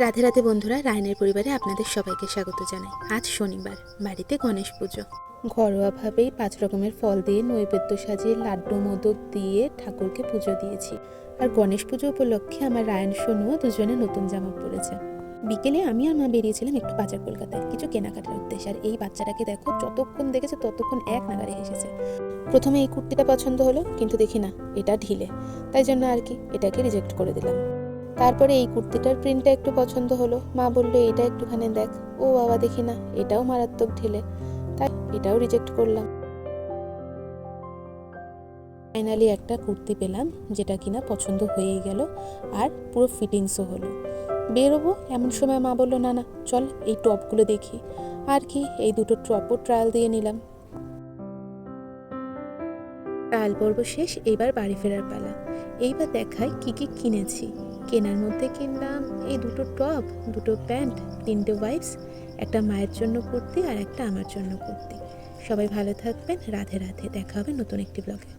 রাধে রাধে বন্ধুরা রায়নের পরিবারে আপনাদের সবাইকে স্বাগত জানাই। আজ শনিবার, বাড়িতে গণেশ পুজো। ঘরোয়াভাবেই পাঁচ রকমের ফল দিয়ে নৈবেদ্য সাজিয়ে লাড্ডু মোদক দিয়ে ঠাকুরকে পুজো দিয়েছি। আর গণেশ পুজো উপলক্ষে আমার রায়ন সোনুও দুজনে নতুন জামা পরেছে। বিকেলে আমি আর মা বেরিয়েছিলাম একটু বাজার কলকাতায়, কিছু কেনাকাটার উদ্দেশ্যে। আর এই বাচ্চাটাকে দেখো, যতক্ষণ দেখেছে ততক্ষণ এক নাগারে এসেছে। প্রথমে এই কুর্তিটা পছন্দ হলো, কিন্তু দেখি না, এটা ঢিলে। তাই জন্য আর কি, এটাকে রিজেক্ট করে দিলাম। তারপরে এই কুর্তিটার প্রিন্টটা একটু পছন্দ হলো। মা বলল, এটা একটুখানি দেখ। ও বাবা, দেখি না। এটাও মারাত্মক ঢিলে। তাই এটাও রিজেক্ট করলাম। ফাইনালি একটা কুর্তি পেলাম, যেটা কিনা পছন্দ হয়েই গেল আর পুরো ফিটিংসও হলো। বেরোবো এমন সময় মা বলল, না না, চল এই টপগুলো দেখি। আর কি, এই দুটো টপও ট্রায়াল দিয়ে নিলাম। ট্রায়াল পর্ব শেষ এইবার বাড়ি ফেরার পালা। এইবার দেখায় কি কি কিনেছি। কেনার মধ্যে কিনলাম এই দুটো টপ, দুটো প্যান্ট, তিনটে ওয়াইপস, একটা মায়ের জন্য কুর্তি আর একটা আমার জন্য কুর্তি। সবাই ভালো থাকবেন, রাধে রাধে, দেখা হবে নতুন একটি ব্লগে।